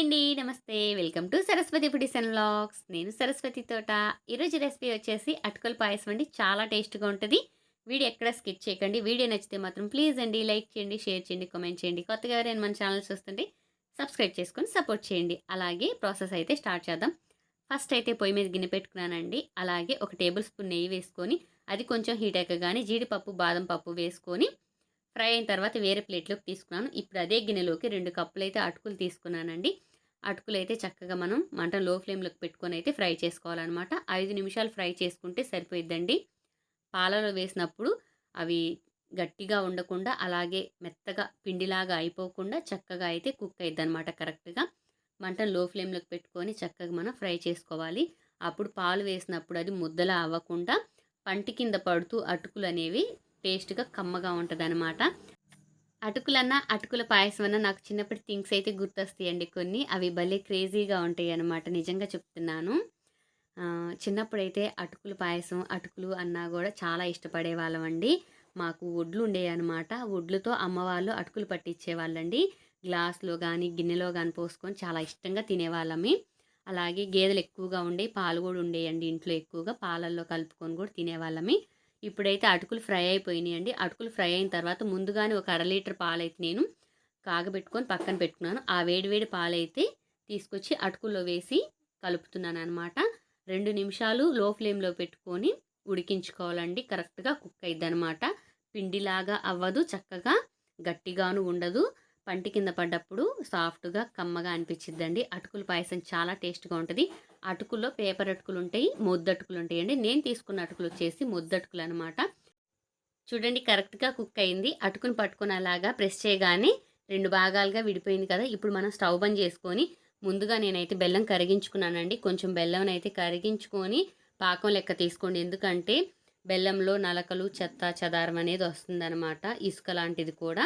అండి. నమస్తే. Welcome to Saraswati foodies and vlogs. నేను సరస్వతి తోట. ఈరోజు రెసిపీ వచ్చేసి అటుకల పాయసం అండి. చాలా టేస్ట్గా ఉంటుంది. వీడియో ఎక్కడ స్కిప్ చేయకండి. వీడియో నచ్చితే మాత్రం ప్లీజ్ అండి లైక్ చేయండి షేర్ చేయండి కామెంట్ చేయండి. కొత్తగా ఎవరైనా మన ఛానల్ చూస్తుంటే సబ్స్క్రైబ్ చేసుకొని సపోర్ట్ చేయండి. అలాగే ప్రాసెస్ అయితే స్టార్ట్ చేద్దాం. ఫస్ట్ అయితే పొయ్యి మీద గిన్నె పెట్టుకున్నానండి. అలాగే ఒక టేబుల్ స్పూన్ నెయ్యి వేసుకొని అది కొంచెం హీట్ ఎక్కగానే జీడిపప్పు బాదం పప్పు వేసుకొని ఫ్రై అయిన తర్వాత వేరే ప్లేట్లోకి తీసుకున్నాను. ఇప్పుడు అదే గిన్నెలోకి రెండు కప్పులు అయితే అటుకులు తీసుకున్నానండి. అటుకులు అయితే చక్కగా మనం మంట లో ఫ్లేమ్లోకి పెట్టుకొని అయితే ఫ్రై చేసుకోవాలన్నమాట. ఐదు నిమిషాలు ఫ్రై చేసుకుంటే సరిపోయిద్దండి. పాలలో వేసినప్పుడు అవి గట్టిగా ఉండకుండా అలాగే మెత్తగా పిండిలాగా అయిపోకుండా చక్కగా అయితే కుక్ అయిద్ది అనమాట కరెక్ట్గా. మంట లో ఫ్లేమ్లోకి పెట్టుకొని చక్కగా మనం ఫ్రై చేసుకోవాలి. అప్పుడు పాలు వేసినప్పుడు అది ముద్దలా అవ్వకుండా పంటి కింద పడుతూ అటుకులు అనేవి టేస్ట్గా కమ్మగా ఉంటుంది అనమాట అటుకులన్నా అటుకుల పాయసం అన్న నాకు చిన్నప్పటి థింగ్స్ అయితే గుర్తొస్తాయండి కొన్ని. అవి భలే క్రేజీగా ఉంటాయి అనమాట నిజంగా చెప్తున్నాను. చిన్నప్పుడైతే అటుకుల పాయసం అటుకులు అన్నా కూడా చాలా ఇష్టపడే వాళ్ళమండి మాకు ఒడ్లు ఉండేవి అనమాట ఒడ్లుతో అమ్మవాళ్ళు అటుకులు పట్టించేవాళ్ళండి. గ్లాస్లో కానీ గిన్నెలో కానీ పోసుకొని చాలా ఇష్టంగా తినేవాళ్ళమే. అలాగే గేదెలు ఎక్కువగా ఉండే పాలు కూడా ఉండేయండి ఇంట్లో ఎక్కువగా. పాలల్లో కలుపుకొని కూడా తినేవాళ్ళమే. ఇప్పుడైతే అటుకులు ఫ్రై అయిపోయినాయి అండి అటుకులు ఫ్రై అయిన తర్వాత ముందుగానే ఒక అర లీటర్ పాలైతే నేను కాగబెట్టుకొని పక్కన పెట్టుకున్నాను. ఆ వేడివేడి పాలైతే తీసుకొచ్చి అటుకుల్లో వేసి కలుపుతున్నాను అనమాట రెండు నిమిషాలు లో ఫ్లేమ్లో పెట్టుకొని ఉడికించుకోవాలండి. కరెక్ట్గా కుక్ అయిద్ది అనమాట పిండిలాగా అవ్వదు చక్కగా గట్టిగాను ఉండదు. పంటి కింద పడ్డప్పుడు సాఫ్ట్గా కమ్మగా అనిపించిద్దండి అటుకుల పాయసం చాలా టేస్ట్గా ఉంటుంది. అటుకుల్లో పేపర్ అటుకులు ఉంటాయి ముద్దటుకులు ఉంటాయండి నేను తీసుకున్న అటుకులు వచ్చేసి మొద్దటుకులు అనమాట చూడండి కరెక్ట్గా కుక్ అయింది. అటుకుని పట్టుకుని అలాగా ప్రెస్ చేయగానే రెండు భాగాలుగా విడిపోయింది కదా. ఇప్పుడు మనం స్టవ్ బంద్ చేసుకొని ముందుగా నేనైతే బెల్లం కరిగించుకున్నానండి. కొంచెం బెల్లం అయితే కరిగించుకొని పాకం లెక్క తీసుకోండి. ఎందుకంటే బెల్లంలో నలకలు చెత్త చెదారం అనేది వస్తుందన్నమాట ఇసుక లాంటిది కూడా.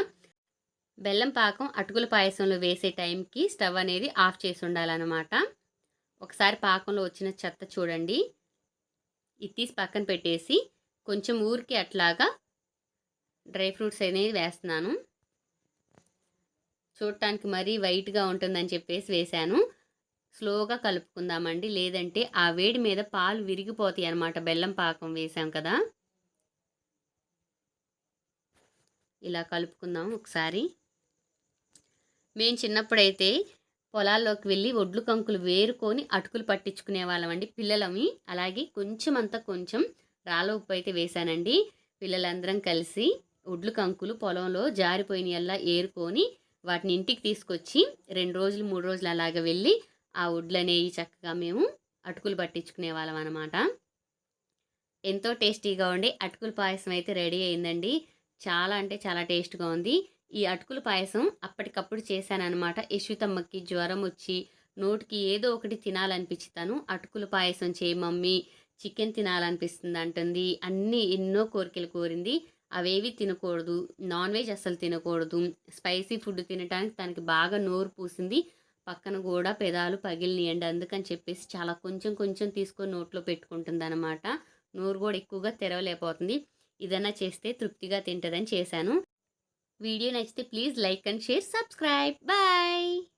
బెల్లం పాకం అటుకుల పాయసంలో వేసే టైంకి స్టవ్ అనేది ఆఫ్ చేసి ఉండాలన్నమాట. ఒకసారి పాకంలో వచ్చిన చెత్త చూడండి. ఇది తీసి పక్కన పెట్టేసి కొంచెం ఊరికి అట్లాగా డ్రై ఫ్రూట్స్ అనేది వేస్తున్నాను. చూడటానికి మరీ వైట్గా ఉంటుందని చెప్పేసి వేశాను. స్లోగా కలుపుకుందామండి. లేదంటే ఆ వేడి మీద పాలు విరిగిపోతాయి అనమాట బెల్లం పాకం వేసాం కదా. ఇలా కలుపుకుందాం ఒకసారి. మేము చిన్నప్పుడైతే పొలాల్లోకి వెళ్ళి ఒడ్లు కంకులు వేరుకొని అటుకులు పట్టించుకునే వాళ్ళమండి పిల్లలమి. అలాగే కొంచెం అంతా కొంచెం రాళ్ళ ఉప్పు అయితే వేశానండి. పిల్లలందరం కలిసి ఒడ్లు కంకులు పొలంలో జారిపోయినల్లా ఏరుకొని వాటిని ఇంటికి తీసుకొచ్చి రెండు రోజులు మూడు రోజులు అలాగ వెళ్ళి ఆ ఒడ్లు అనేవి చక్కగా మేము అటుకులు పట్టించుకునే వాళ్ళం అనమాట ఎంతో టేస్టీగా ఉండి అటుకుల పాయసం అయితే రెడీ అయిందండి. చాలా అంటే చాలా టేస్ట్గా ఉంది. ఈ అటుకుల పాయసం అప్పటికప్పుడు చేశానమాట యశ్వితమ్మకి జ్వరం వచ్చి నోటికి ఏదో ఒకటి తినాలనిపించుతాను అటుకుల పాయసం చేయి మమ్మీ చికెన్ తినాలనిపిస్తుంది అంటుంది. అన్నీ ఎన్నో కోరికలు కోరింది. అవేవి తినకూడదు. నాన్ వెజ్ అస్సలు తినకూడదు. స్పైసీ ఫుడ్ తినడానికి తనకి బాగా నోరు పూసింది. పక్కన కూడా పెదాలు పగిలినియండి. అందుకని చెప్పేసి చాలా కొంచెం కొంచెం తీసుకొని నోట్లో పెట్టుకుంటుంది అనమాట నోరు కూడా ఎక్కువగా తెరవలేకపోతుంది. ఇదన్నా చేస్తే తృప్తిగా తింటుందని చేశాను. వీడియో నచ్చితే please like and share subscribe. Bye!